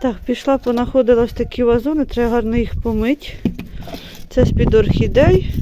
Так, пішла, понаходила такі вазони, треба гарно їх помити. Це з-під орхідей.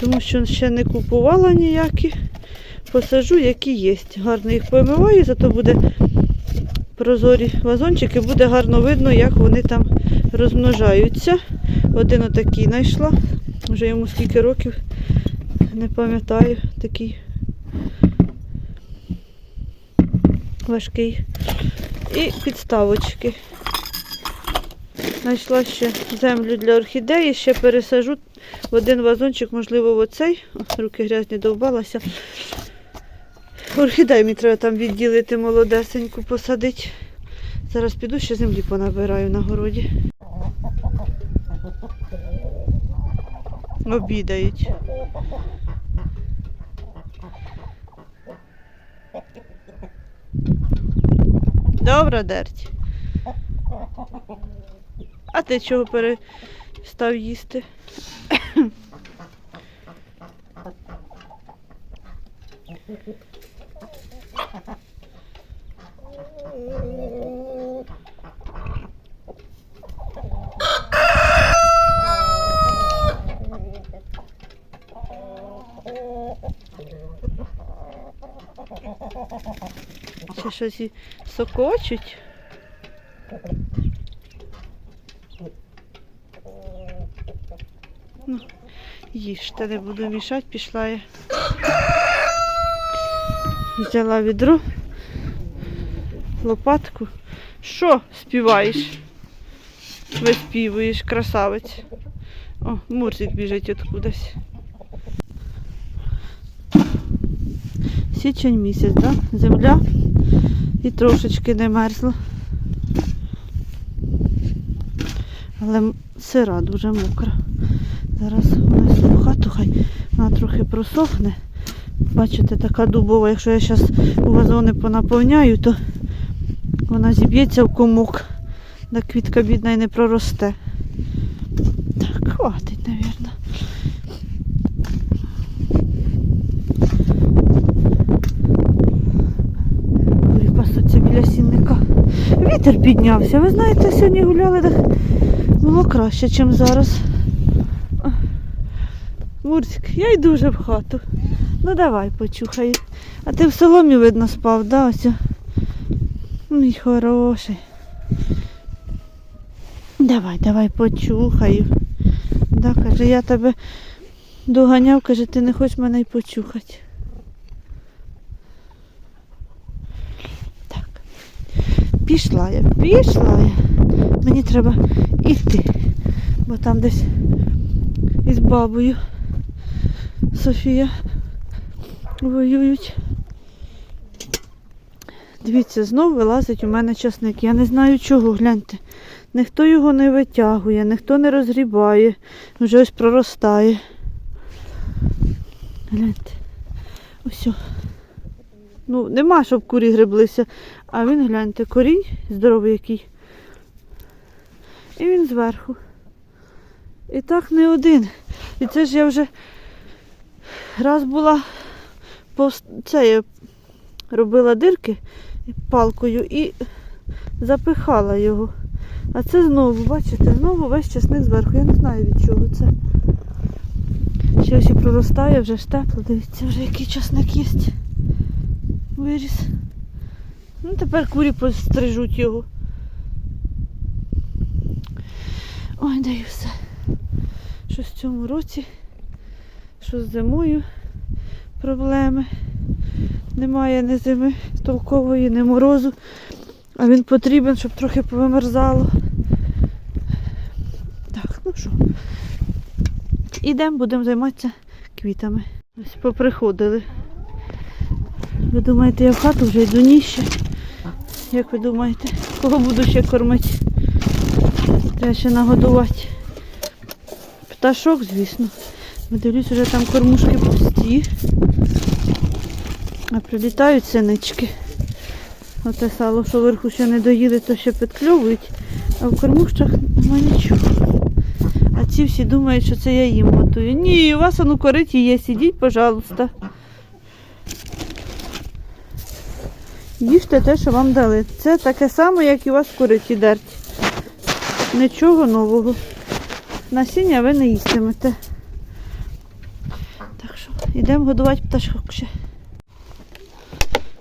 Тому що ще не купувала ніякі. Посажу, які є. Гарно їх помиваю, зато буде прозорі вазончики, буде гарно видно, як вони там розмножаються. Один отакий знайшла. Вже йому скільки років, не пам'ятаю, такий важкий. І підставочки. Знайшла ще землю для орхідеї, ще пересажу в один вазончик, можливо, в оцей. Руки грязні довбалася. Орхідею мені треба там відділити молодесеньку, посадити. Зараз піду ще землі понабираю на городі. Обідають. Добре, дерть. А ти чого перестав їсти? Ще щось і сокочуть. Ну, їжте, не буду мішати, пішла я. Взяла відро, лопатку. Що співаєш? Виспівуєш, красавець. О, Мурзик біжить откудись. Січень місяць? Да? Земля і трошечки не мерзла. Але сира дуже мокра. Зараз внесу в хату, хай вона трохи просохне. Бачите, така дубова, якщо я зараз у вазони понаповняю, то вона зіб'ється в комок, да квітка бідна і не проросте. Вітер піднявся. Ви знаєте, сьогодні гуляли, так було краще, ніж зараз. А, Мурзик, я йду вже в хату. Ну давай почухай. А ти в соломі, видно, спав, да, ось? Мій хороший. Давай, давай почухаю. Да, каже, я тебе доганяв, каже, ти не хочеш мене й почухати. Пішла я, пішла я. Мені треба йти, бо там десь із бабою Софія воюють. Дивіться, знов вилазить у мене часник. Я не знаю чого, гляньте. Ніхто його не витягує, ніхто не розгрібає, вже ось проростає. Гляньте. Ось. Ну, нема, щоб курі греблися. А він, гляньте, корінь здоровий який. І він зверху. І так не один. І це ж я вже раз була повс- це я робила дирки палкою і запихала його. А це знову, бачите, знову весь часник зверху. Я не знаю від чого це. Ще і проростає, вже ж тепло. Дивіться, вже який часник є. Виріс. Ну, тепер курі пострижуть його. Ой, даю все. Що в цьому році, що з зимою проблеми. Немає ні зими толкової, ні морозу. А він потрібен, щоб трохи повимерзало. Так, ну що. Ідемо, будемо займатися квітами. Ось поприходили. Ви думаєте, я в хату вже йду ніще? Як ви думаєте, кого буду ще кормити? Треба ще нагодувати. Пташок, звісно. Дивлюсь, вже там кормушки пусті. А прилітають синички. Оте сало, що вверху ще не доїли, то ще підкльовують, а в кормушках нема нічого. А ці всі думають, що це я їм готую. Ні, у вас воно кориті є, сидіть, пожалуйста. Їжте те, що вам дали. Це таке саме, як і у вас куриці дерть. Нічого нового. Насіння ви не їстимете. Так що йдемо годувати пташок ще.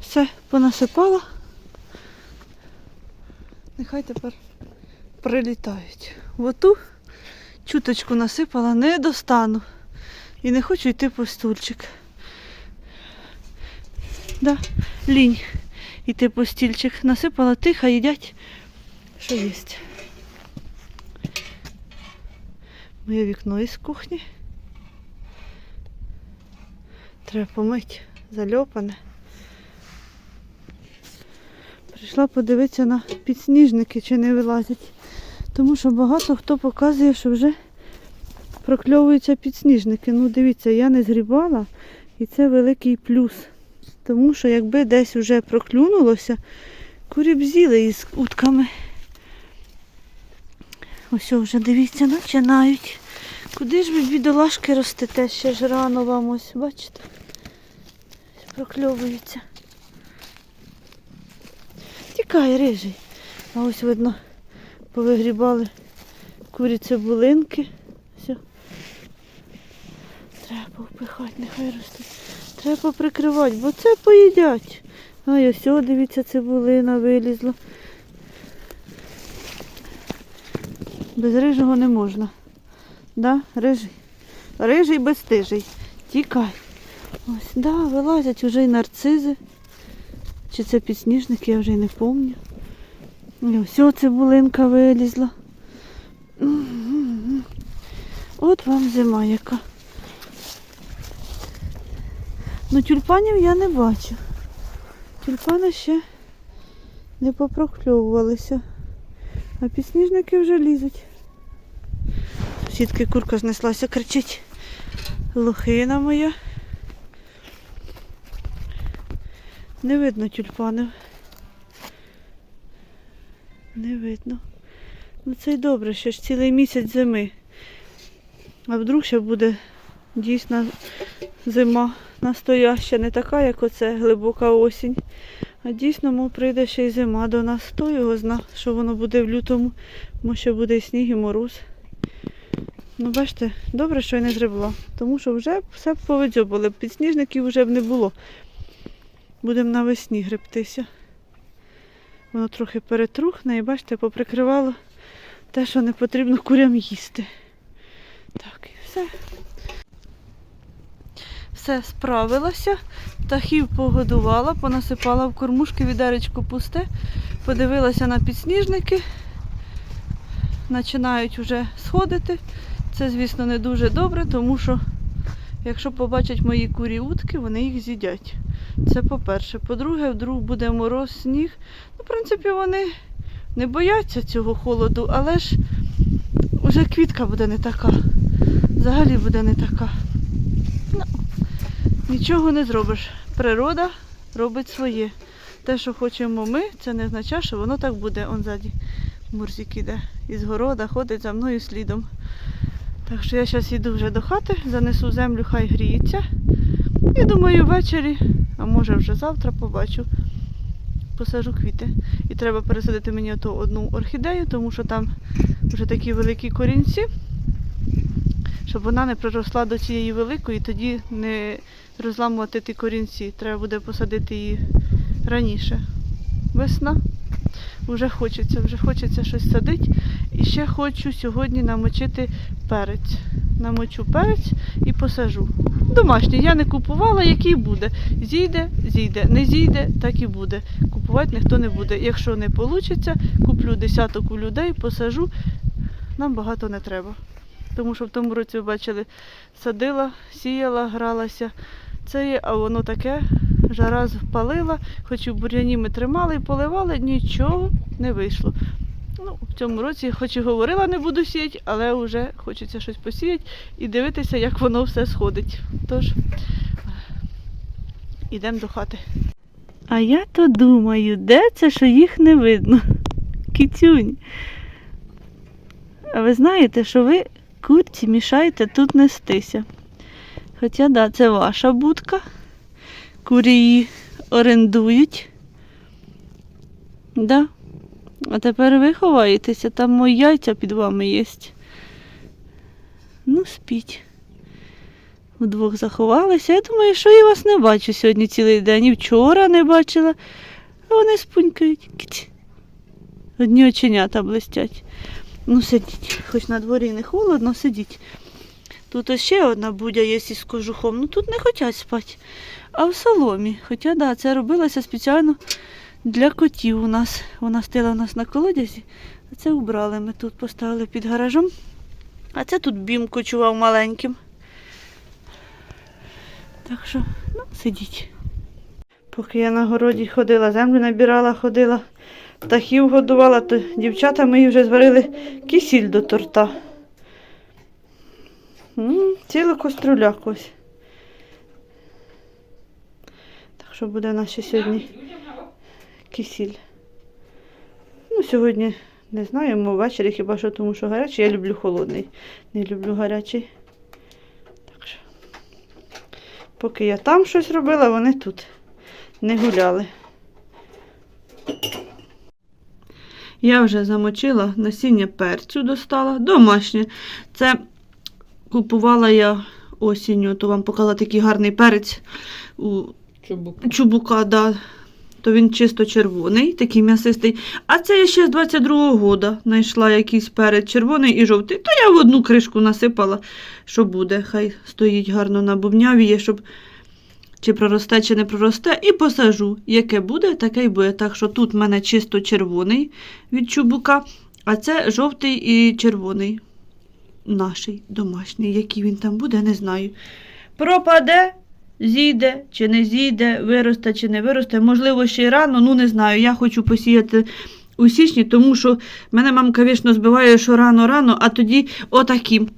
Все, понасипала. Нехай тепер прилітають. В оту чуточку насипала, не достану. І не хочу йти по стульчик. Да, лінь йти по стільчик. Насипала тихо, їдять, що є. Моє вікно із кухні. Треба помити, зальопане. Прийшла подивитися на підсніжники, чи не вилазять. Тому що багато хто показує, що вже прокльовуються підсніжники. Ну, дивіться, я не згрібала, і це великий плюс. Тому що якби десь вже проклюнулося, курі б з'їли із утками. Ось вже дивіться, починають. Куди ж ви бідолашки ростете? Ще ж рано вам ось, бачите? Прокльовуються. Тікає рижий. А ось видно, повигрібали курі цибулинки. Все. Треба впихати, нехай ростуть. Треба поприкривати, бо це поїдять. Ай, ось, дивіться, цибулина вилізла. Без рижого не можна. Да, рижий. Рижий безстижий. Тікай. Ось, да, вилазять вже й нарцизи. Чи це підсніжники, я вже й не пам'ятаю. Ось цибулинка вилізла. От вам зима яка. Ну тюльпанів я не бачу. Тюльпани ще не попрокльовувалися. А підсніжники вже лізуть. Сітки курка знеслася, кричить. Лохина моя. Не видно тюльпанів. Не видно. Ну це й добре, ще ж цілий місяць зими. А вдруг ще буде дійсно зима настояща, не така, як оце глибока осінь. А дійсно, мов прийде ще й зима до нас. Хто його зна, що воно буде в лютому, може буде і сніг, і мороз. Ну, бачите, добре, що я не зребла, тому що вже все б повидзьобали, підсніжників вже б не було. Будемо навесні гребтися. Воно трохи перетрухне і бачите, поприкривало те, що не потрібно курям їсти. Так, і все. Все справилося. Птахів погодувала, понасипала в кормушки, відеречко пусте, подивилася на підсніжники. Починають вже сходити. Це, звісно, не дуже добре, тому що якщо побачать мої курі утки, вони їх з'їдять. Це по-перше. По-друге, вдруг буде мороз, сніг. Ну, в принципі, вони не бояться цього холоду, але ж вже квітка буде не така. Взагалі буде не така. Нічого не зробиш. Природа робить своє. Те, що хочемо ми, це не означає, що воно так буде. Он ззаді Мурзик іде із города, ходить за мною слідом. Так що я зараз йду вже до хати, занесу землю, хай гріється. І думаю, ввечері, а може вже завтра побачу, посажу квіти. І треба пересадити мені оту одну орхідею, тому що там вже такі великі корінці, щоб вона не приросла до цієї великої, тоді не розламувати ті корінці. Треба буде посадити її раніше. Весна. Вже хочеться, вже хочеться щось садити. І ще хочу сьогодні намочити перець. Намочу перець і посажу. Домашній. Я не купувала, який буде. Зійде, зійде. Не зійде, так і буде. Купувати ніхто не буде. Якщо не вийде, куплю десяток у людей, посажу. Нам багато не треба. Тому що в тому році, ви бачили, садила, сіяла, гралася. Це є, а воно таке, жара впалила, хоч в бур'яні ми тримали і поливали, нічого не вийшло. Ну, в цьому році, хоч і говорила, не буду сіяти, але вже хочеться щось посіяти і дивитися, як воно все сходить. Тож, ідемо до хати. А я то думаю, де це, що їх не видно? Кітюнь. А ви знаєте, що ви курці мішаєте тут нестися. Хоча, да, це ваша будка. Курі її орендують. Да. А тепер ви ховаєтеся, там мої яйця під вами є. Ну, спіть. Удвох заховалися. Я думаю, що я вас не бачу сьогодні цілий день. І вчора не бачила. А вони спунькають. Одні оченята блистять. Ну, сидіть, хоч на дворі не холодно, сидіть. Тут ще одна будя є із кожухом. Ну тут не хочуть спати. А в соломі. Хоча, да, це робилося спеціально для котів у нас. Вона стояла у нас на колодязі, а це убрали. Ми тут поставили під гаражом. А це тут бім кочував маленьким. Так що, ну, сидіть. Поки я на городі ходила, землю набирала, ходила, птахів годувала, то дівчата мої вже зварили кисіль до торта. Ціла коструля ось. Так що буде наші сьогодні кисіль. Ну, сьогодні не знаю, ми ввечері хіба що тому, що гарячий. Я люблю холодний. Не люблю гарячий. Так що, поки я там щось робила, вони тут не гуляли. Я вже замочила насіння перцю достала. Домашнє. Це купувала я осінню, то вам показала такий гарний перець у Чубук. чубука, да. То він чисто червоний, такий м'ясистий. А це я ще з 22-го года знайшла якийсь перець червоний і жовтий. То я в одну кришку насипала, що буде. Хай стоїть гарно на бубняві, щоб чи проросте, чи не проросте, і посажу. Яке буде, таке й буде. Так що тут в мене чисто червоний від чубука, а це жовтий і червоний. Наший домашній. Який він там буде, не знаю. Пропаде, зійде чи не зійде, виросте чи не виросте. Можливо, ще й рано, ну не знаю. Я хочу посіяти у січні, тому що мене мамка вічно збиває, що рано-рано, а тоді отаким.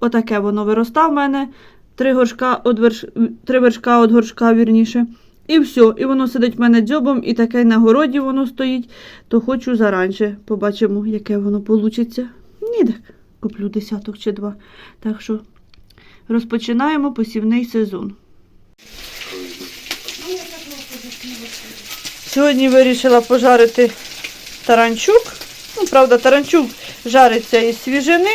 Отаке воно виростає в мене. Три горшка од верш... три вершка від горшка, вірніше. І все. І воно сидить в мене дзьобом, і таке на городі воно стоїть. То хочу заранше. Побачимо, яке воно вийде. Ні, так куплю десяток чи два. Так що розпочинаємо посівний сезон. Сьогодні вирішила пожарити таранчук. Ну, правда, таранчук жариться із свіжини.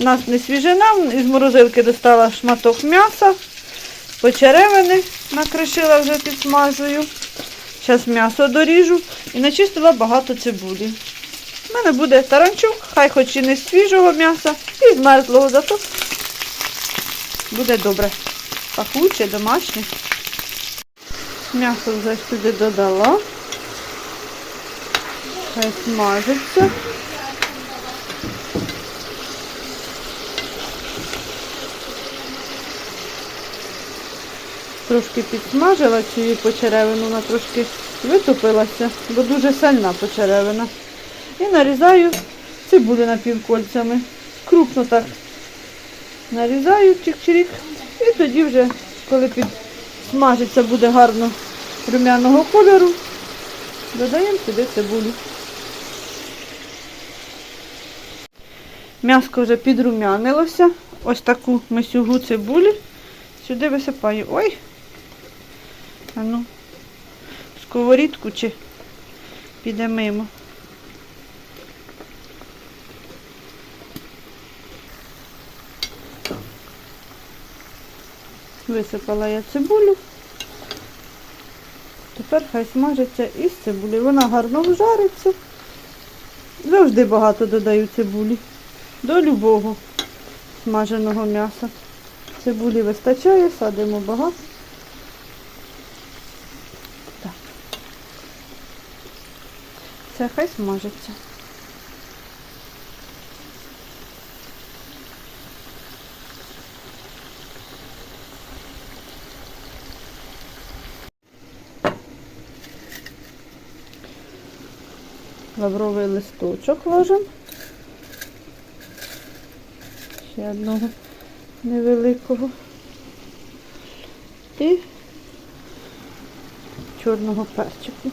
У нас не свіжина, із морозилки достала шматок м'яса, почеревини накришила вже підсмажую. Зараз м'ясо доріжу і начистила багато цибулі. У мене буде таранчук, хай хоч і не свіжого м'яса, і з мерзлого, зато буде добре. Пахуче, домашнє. М'ясо вже сюди додала. Хай смажиться. Трошки підсмажила цю почеревину, вона трошки витопилася, бо дуже сильна почеревина. І нарізаю цибулю напівкольцями. Крупно так нарізаю чик-чирік. І тоді вже, коли підсмажиться, буде гарно рум'яного кольору, додаємо сюди цибулю. М'яско вже підрум'янилося. Ось таку мисюгу цибулі. Сюди висипаю. Ой! А ну, сковорідку чи піде мимо. Висипала я цибулю. Тепер хай смажиться із цибулі. Вона гарно вжариться. Завжди багато додаю цибулі. До любого смаженого м'яса. Цибулі вистачає, садимо багато. Це хай смажиться. Лавровий листочок ложимо. Ще одного невеликого. І чорного перчику.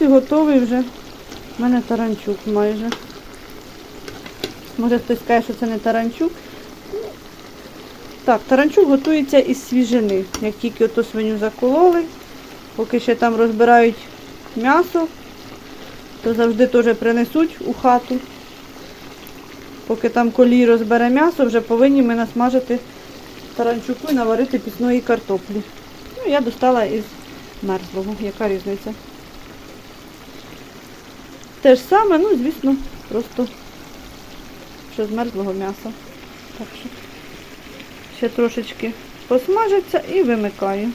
І готовий вже. У мене таранчук майже. Може хтось каже, що це не таранчук. Так, таранчук готується із свіжини. Як тільки ото свиню закололи, поки ще там розбирають м'ясо, то завжди теж принесуть у хату. Поки там колій розбере м'ясо, вже повинні ми насмажити таранчуку і наварити пісної картоплі. Ну, я достала із мерзлого. Яка різниця? Те ж саме, ну, звісно, просто ще з мерзлого м'яса. Так що ще трошечки посмажиться і вимикаю.